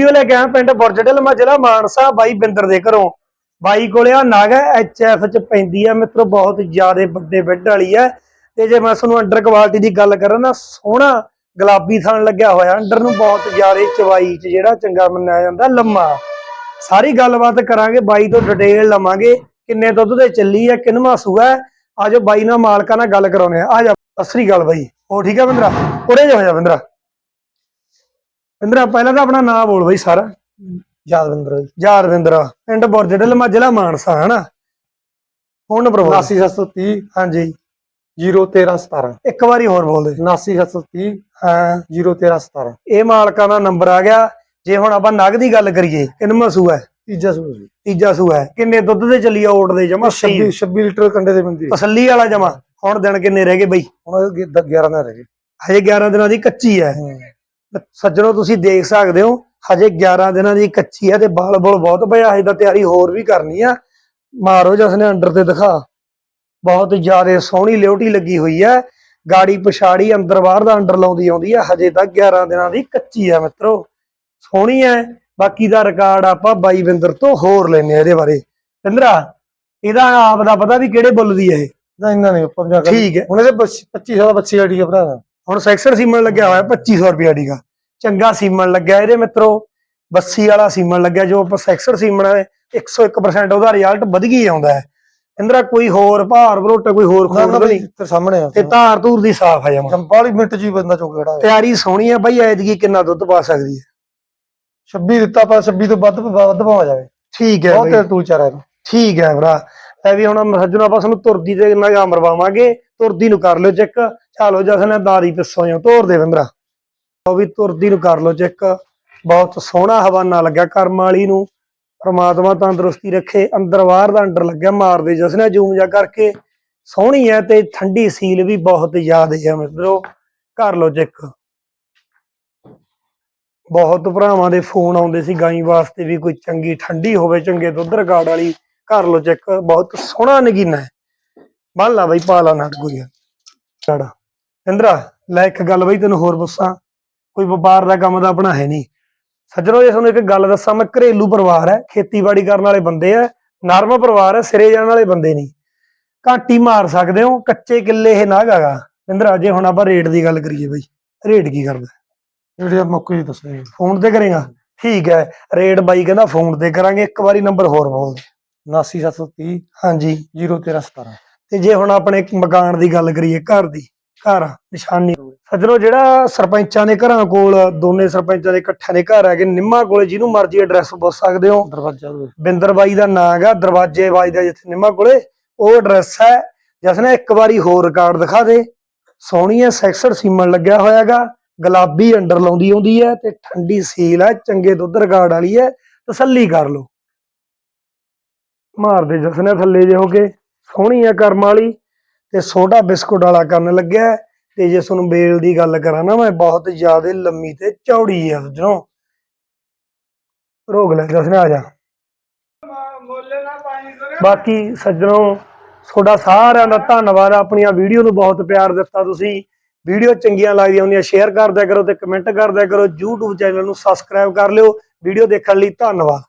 Video ਲੈ ਕੇ ਆਇਆ ਪਿੰਡ ਬੁਰਜਡਲ ਮਾ ਜ਼ਿਲ੍ਹਾ ਮਾਨਸਾ, ਬਾਈ ਬਿੰਦਰ ਦੇ ਘਰੋਂ। ਬਾਈ ਕੋਲੇ ਆ ਨਗ ਹੈ ਐਚਐਫ ਚ ਪੈਂਦੀ ਆ ਮਿੱਤਰੋ, ਬਹੁਤ ਜ਼ਿਆਦੇ ਵੱਡੇ ਬੈੱਡ ਵਾਲੀ ਹੈ। ਤੇ ਜੇ ਮੈਂ ਤੁਹਾਨੂੰ ਅੰਡਰ ਕੁਆਲਿਟੀ ਦੀ ਗੱਲ ਕਰਾਂ ਨਾ, ਸੋਹਣਾ ਗੁਲਾਬੀ ਥਣ ਲੱਗਿਆ ਹੋਇਆ, ਅੰਡਰ ਨੂੰ ਬਹੁਤ ਜ਼ਿਆਦਾ ਚਵਾਈ ਚ ਜਿਹੜਾ ਚੰਗਾ ਮੰਨਿਆ ਜਾਂਦਾ, ਲੰਮਾ। ਸਾਰੀ ਗੱਲਬਾਤ ਕਰਾਂਗੇ, ਬਾਈ ਤੋਂ ਡਿਟੇਲ ਲਵਾਂਗੇ, ਕਿੰਨੇ ਦੁੱਧ ਦੇ ਚੱਲੀ ਹੈ ਕਿੰਨਵਾ ਸੂਆ ਹੈ। ਆਜੋ ਬਾਈ ਨਾਲ ਮਾਲਕਾਂ ਨਾਲ ਗੱਲ ਕਰਾਉਣੇ ਆ ਆ ਜਾ, ਸਤਿ ਸ੍ਰੀ ਬਾਈ। ਹੋ ਠੀਕ ਆ ਬਿੰਦਰਾ? ਉਰੇ ਜਾ ਹੋ ਜਾ ਬਿੰਦਰਾ। ਬਿੰਦਰਾ ਪਹਿਲਾਂ ਤਾਂ ਆਪਣਾ ਨਾਮ ਬੋਲ ਬਾਈ ਸਾਰਾ। ਯਾਦਵਿੰਦਰ। ਯਾਦਵਿੰਦਰ ਪਿੰਡ ਬੁਰਜਡਲ ਮਾ ਜ਼ਿਲ੍ਹਾ ਮਾਨਸਾ ਹਨਾ? ਫੋਨ ਨੰਬਰ ਬੋਲ 79730 ਹਾਂਜੀ। 01317 ਇੱਕ ਵਾਰੀ ਹੋਰ ਬੋਲ ਦੇ। 79730 ਹਾਂ। 01317 ਇਹ ਮਾਲਕਾਂ ਦਾ ਨੰਬਰ ਆ ਗਿਆ। ਜੇ ਹੁਣ ਆਪਾਂ ਨਗ ਦੀ ਗੱਲ ਕਰੀਏ ਕਿੰਨਵਾਂ ਸੂਆ ਹੈ? ਤੀਜਾ ਸੂਰ ਜੀ। ਤੀਜਾ ਸੂਆ ਹੈ। ਕਿੰਨੇ ਦੁੱਧ ਦੇ ਚੱਲੀ ਆ ਓਟ ਦੇ ਜਮਾ? 26 26 ਲੀਟਰ ਕੰਡੇ ਦੇ ਬੰਦੀ ਤਸੱਲੀ ਵਾਲਾ ਜਮਾ। ਹੁਣ ਦਿਨ ਕਿੰਨੇ ਰਹਿ ਗਏ ਬਈ? ਹੁਣ 11 ਦਾ ਰਹਿ ਗਏ। ਹਜੇ 11 ਦਿਨਾਂ ਦੀ ਕੱਚੀ ਹੈ। ਸੱਜਣੋ ਤੁਸੀਂ ਦੇਖ ਸਕਦੇ ਹੋ ਹਜੇ 11 ਦਿਨਾਂ ਦੀ ਕੱਚੀ ਹੈ ਤੇ ਬਾਲ ਬੋਲ ਬਹੁਤ ਪਿਆ ਹਜੇ ਤਾਂ ਤਿਆਰੀ ਹੋਰ ਵੀ ਕਰਨੀ ਆ। ਮਾਰੋ ਜਸਨੇ ਅੰਡਰ ਤੇ ਦਿਖਾ। ਬਹੁਤ ਜ਼ਿਆਦਾ ਸੋਹਣੀ ਲਿਓਟੀ ਲੱਗੀ ਹੋਈ ਹੈ। ਗਾੜੀ ਪਛਾੜੀ ਅੰਦਰ ਬਾਹਰ ਦਾ ਅੰਡਰ ਲਾਉਂਦੀ ਆਉਂਦੀ ਹੈ ਹਜੇ ਤਾਂ 11 ਦਿਨਾਂ ਦੀ ਕੱਚੀ ਹੈ ਮਿੱਤਰੋ। ਸੋਹਣੀ ਹੈ। ਬਾਕੀ ਦਾ ਰਿਕਾਰਡ ਆਪਾਂ ਬਾਈ ਵਿੰਦਰ ਤੋਂ ਹੋਰ ਲੈਨੇ ਆ ਇਹਦੇ ਬਾਰੇ। ਵਿੰਦਰਾ ਇਹਦਾ ਆਪ ਦਾ ਪਤਾ ਵੀ ਕਿਹੜੇ ਬੁੱਲ ਦੀ ਹੈ ਇਹ? ਨਾ ਇੰਨਾ ਨਹੀਂ ਉੱਪਰ ਜਾ ਕੇ ਠੀਕ ਹੈ। ਹੁਣ ਇਹਦੇ 2500 ਦਾ ਬੱਚੀ ਆੜੀ ਆ ਭਰਾ ਹੁਣ ਸੈਕਸ਼ਨ ਸੀਮਨ ਲੱਗਿਆ ਹੋਇਆ 2500 ਰੁਪਏ ਡੀਗਾ। ਚੰਗਾ ਸੀਮਨ ਲੱਗਿਆ ਇਹਦੇ ਮਿੱਤਰੋ ਬੱਸੀ ਵਾਲਾ ਸੀਮਨ ਲੱਗਿਆ ਜੋ ਆਪਾਂ ਸੈਕਸ਼ਨ ਸੀਮਨ ਹੈ 101% ਉਹਦਾ ਰਿਜ਼ਲਟ ਵਧ ਗਈ ਆਉਂਦਾ ਹੈ। ਇੰਦਰਾ ਕੋਈ ਹੋਰ ਭਾਰ ਭਰੋਟਾ ਕੋਈ ਹੋਰ ਨਾ ਨਾ ਨਹੀਂ। ਤੇ ਸਾਹਮਣੇ ਆ। ਤੇ ਧਾਰ ਧੂਰ ਦੀ ਸਾਫ਼ ਹੈ ਜਮਾ। ਚੰਪਾਲੀ ਮਿੰਟ ਜੀ ਬੰਦਾ ਚੁੱਕ ਖੜਾ ਤਿਆਰੀ ਸੋਹਣੀ ਹੈ ਬਾਈ ਐਤਕੀ ਕਿੰਨਾ ਦੁੱਧ ਪਾ ਸਕਦੀ ਹੈ। 26 ਦਿੱਤਾ ਪਰ 26 ਤੋਂ ਵੱਧ ਵੱਧ ਪਾਵਾ ਜਾਵੇ। ਠੀਕ ਹੈ ਬਹੁਤ ਤੂੰ ਚਾਰਾ। ਠੀਕ ਹੈ ਭਰਾ। ਐ ਵੀ ਹੁਣ ਸੱਜਣੋ ਆਪਾਂ ਸਾਨੂੰ ਤੁਰਦੀ ਤੇ ਨਗਾ ਮਰਵਾਵਾਂਗੇ ਤੁਰਦੀ ਨੂੰ ਕਰ ਲਿਓ ਚੈੱਕ। ਚਾਲੋ ਜਸਨੇ ਦਾਰੀ ਪਿੱਛੋਂ ਜੋ ਤੋਰ ਦੇ ਬਿੰਦਰਾ। ਉਹ ਵੀ ਤੁਰਦੀ ਨੂੰ ਕਰ ਲਿਓ ਚੈੱਕ। ਬਹੁਤ ਸੋਹਣਾ ਹਵਾਨਾ ਲੱਗਿਆ ਕਰਮ ਵਾਲੀ ਨੂੰ। ਪਰਮਾਤਮਾ ਤੰਦਰੁਸਤੀ ਰੱਖੇ, ਅੰਦਰ ਬਾਹਰ ਦਾ ਅੰਡਰ ਲੱਗਿਆ ਮਾਰਦੇ ਜਸਨੇ, ਜੂਮ ਜਾ ਕਰਕੇ। ਸੋਹਣੀ ਹੈ ਤੇ ਠੰਡੀ ਸੀਲ ਵੀ ਬਹੁਤ ਯਾਦ ਹੈ ਮਿੱਤਰੋ। ਕਰ ਲਓ ਚੈੱਕ। ਬਹੁਤ ਭਰਾਵਾਂ ਦੇ ਫੋਨ ਆਉਂਦੇ ਸੀ ਗਾਈ ਵਾਸਤੇ ਵੀ ਕੋਈ ਚੰਗੀ, ਠੰਡੀ ਹੋਵੇ ਚੰਗੇ ਦੁੱਧ ਰਿਕਾਰਡ ਵਾਲੀ। ਕਰ ਲੋ ਚੈੱਕ। ਬਹੁਤ ਸੋਹਣਾ ਨਗੀਨਾ ਹੈ ਬੰਨ ਲਾ ਬਈ ਪਾ ਲਾ ਨਾਟ ਕੋਈ। ਛੜਾ ਇੰਦਰਾ ਲੈ ਇੱਕ ਗੱਲ ਬਈ ਤੈਨੂੰ ਹੋਰ ਦੱਸਾਂ। ਕੋਈ ਵਪਾਰ ਦਾ ਕੰਮ ਦਾ ਆਪਣਾ ਹੈ ਨਹੀਂ। ਸੱਜਣੋ ਜੇ ਤੁਹਾਨੂੰ ਇੱਕ ਗੱਲ ਦੱਸਾਂ ਮੈਂ ਘਰੇਲੂ ਪਰਿਵਾਰ ਹੈ ਖੇਤੀਬਾੜੀ ਕਰਨ ਵਾਲੇ ਬੰਦੇ ਆ। ਨਰਮ ਪਰਿਵਾਰ ਹੈ ਸਿਰੇ ਜਾਣ ਵਾਲੇ ਬੰਦੇ ਨਹੀਂ। ਘਾਟੀ ਮਾਰ ਸਕਦੇ ਹੋ ਕੱਚੇ ਕਿੱਲੇ ਇਹ ਨਾ ਗਾਗਾ ਇੰਦਰਾ ਜੇ ਹੁਣ ਆਪਾਂ ਰੇਟ ਦੀ ਗੱਲ ਕਰੀਏ ਬਈ ਰੇਟ ਕੀ ਕਰਦਾ? ਜਿਹੜੇ ਮੌਕੇ ਹੀ ਦੱਸਣੇ ਫੋਨ ਤੇ ਕਰੇਗਾ ਠੀਕ ਹੈ ਰੇਟ ਬਾਈ ਕਹਿੰਦਾ ਫੋਨ ਤੇ ਕਰਾਂਗੇ ਇੱਕ ਵਾਰੀ ਨੰਬਰ ਹੋਰ ਬੋਲ ਦੇ। 79730 ਹਾਂਜੀ। 01317 ਤੇ ਜੇ ਹੁਣ ਆਪਣੇ ਇੱਕ ਮਕਾਨ ਦੀ ਗੱਲ ਕਰੀਏ ਘਰ ਦੀ ਘਰ ਨਿਸ਼ਾਨੀ। ਸੱਜਣੋ ਜਿਹੜਾ ਸਰਪੰਚਾਂ ਦੇ ਘਰਾਂ ਕੋਲ ਦੋਨੇ ਸਰਪੰਚਾਂ ਦੇ ਇਕੱਠਿਆਂ ਦੇ ਘਰ ਹੈਗੇ ਨਿੰਮਾ ਕੋਲੇ ਜਿਹਨੂੰ ਮਰਜ਼ੀ ਐਡਰੈਸ ਪੁੱਛ ਸਕਦੇ ਹੋ। ਦਰਵਾਜ਼ਾ। ਬਿੰਦਰ ਬਾਈ ਦਾ ਨਾਂ ਹੈਗਾ ਦਰਵਾਜ਼ੇ ਬਾਈ ਦਾ ਜਿੱਥੇ ਨਿੰਮਾ ਕੋਲੇ ਉਹ ਐਡਰੈਸ ਹੈ। ਜਸਨੇ ਇੱਕ ਵਾਰੀ ਹੋਰ ਰਿਕਾਰਡ ਦਿਖਾ ਦੇ। ਸੋਹਣੀ ਹੈ ਸੈਕਸਰ ਸੀਮਨ ਲੱਗਿਆ ਹੋਇਆ ਹੈਗਾ। ਗੁਲਾਬੀ ਅੰਡਰ ਲਾਉਂਦੀ ਆਉਂਦੀ ਹੈ ਤੇ ਠੰਡੀ ਸੀਲ ਹੈ ਚੰਗੇ ਦੁੱਧ ਰਿਕਾਰਡ ਵਾਲੀ ਹੈ। ਤਸੱਲੀ ਕਰ ਲਓ। ਮਾਰਦੇ ਜਸਨੇ ਥੱਲੇ ਜੇ ਹੋ ਕੇ। ਸੋਹਣੀ ਹੈ ਕਰਮ ਵਾਲੀ ਤੇ ਸੋਡਾ ਬਿਸਕੁਟ ਵਾਲਾ ਕਰਨ ਲੱਗਿਆ ਤੇ ਜੇ ਤੁਹਾਨੂੰ ਬੇਲ ਦੀ ਗੱਲ ਕਰਾਂ ਨਾ, ਮੈਂ ਬਹੁਤ ਜ਼ਿਆਦਾ ਲੰਮੀ ਤੇ ਚੌੜੀ ਆ ਸੱਜਣੋ ਰੋਗ ਲੈ ਜਸਨੇ ਆ ਜਾ। ਬਾਕੀ ਸੱਜਣੋ, ਤੁਹਾਡਾ ਸਾਰਿਆਂ ਦਾ ਧੰਨਵਾਦ, ਆਪਣੀਆਂ ਵੀਡੀਓ ਨੂੰ ਬਹੁਤ ਪਿਆਰ ਦਿੱਤਾ ਤੁਸੀਂ। ਵੀਡੀਓ ਚੰਗੀਆਂ ਲੱਗਦੀਆਂ ਹੁੰਦੀਆਂ, ਸ਼ੇਅਰ ਕਰਦਿਆ ਕਰੋ ਤੇ ਕਮੈਂਟ ਕਰਦਿਆ ਕਰੋ। YouTube ਚੈਨਲ ਨੂੰ ਸਬਸਕ੍ਰਾਈਬ ਕਰ ਲਿਓ। ਵੀਡੀਓ ਦੇਖਣ ਲਈ ਧੰਨਵਾਦ।